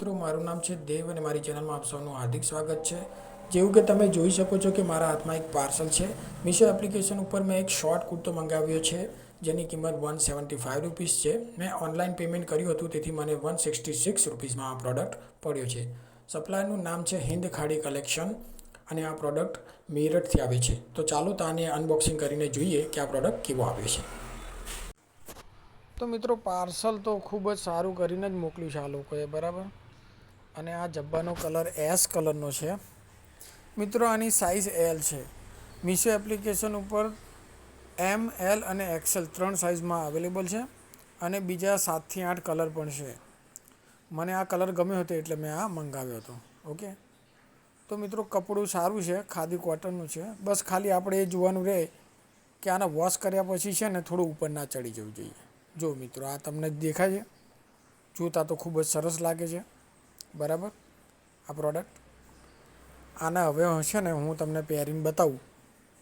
મારું નામ છે દેવ અને મારી ચેનલમાં આપ સૌનું હાર્દિક સ્વાગત છે. જેવું કે તમે જોઈ શકો છો કે મારા હાથમાં એક પાર્સલ છે. મીશો એપ્લિકેશન ઉપર મેં એક શોર્ટ કુર્તો મંગાવ્યો છે, જેની કિંમત વન સેવન્ટી ફાઇવ રૂપીસ છે. મેં ઓનલાઈન પેમેન્ટ કર્યું હતું, તેથી મને વન સિક્સટી સિક્સ રૂપીસમાં આ પ્રોડક્ટ પડ્યો છે. સપ્લાયરનું નામ છે હિન્દ ખાડી કલેક્શન અને આ પ્રોડક્ટ મીરઠથી આવે છે. તો ચાલો તો અનબોક્સિંગ કરીને જોઈએ કે આ પ્રોડક્ટ કેવો આવ્યો છે. તો મિત્રો પાર્સલ તો ખૂબ જ સારું કરીને જ મોકલ્યું છે આ લોકોએ, બરાબર? અને આ જબ્બાનો કલર એસ કલરનો છે. મિત્રો, આની સાઇઝ એલ છે. મીશો એપ્લિકેશન ઉપર એમ એલ અને એક્સેલ ત્રણ સાઇઝમાં અવેલેબલ છે અને બીજા સાતથી આઠ કલર પણ છે. મને આ કલર ગમ્યો હતો એટલે મેં આ મંગાવ્યો હતો, ઓકે? તો મિત્રો, કપડું સારું છે, ખાદી કોટનનું છે. બસ ખાલી આપણે એ જોવાનું રહે કે આને વોશ કર્યા પછી છે ને થોડું ઉપર ના ચડી જવું જોઈએ. જો મિત્રો, આ તમને દેખાય છે. જોતા તો ખૂબ જ સરસ લાગે છે. બરાબર? આ પ્રોડક્ટ આને હવે હશે ને હું તમને પહેરીને બતાવું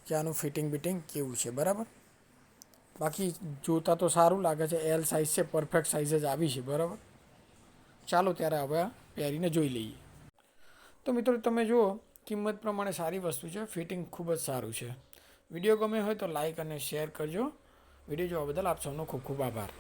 કે આનું ફિટિંગ બિટિંગ કેવું છે. બરાબર? બાકી જોતા તો સારું લાગે છે. એલ સાઇઝ છે પરફેક્ટ સાઇઝ જ આવી છે. બરાબર? ચાલો ત્યારે હવે પહેરીને જોઈ લઈએ. તો મિત્રો, તમે જુઓ, કિંમત પ્રમાણે સારી વસ્તુ છે. ફિટિંગ ખૂબ જ સારું છે. વીડિયો ગમે હોય તો લાઈક અને શેર કરજો. વીડિયો જોવા બદલ આપ સૌનો ખૂબ ખૂબ આભાર.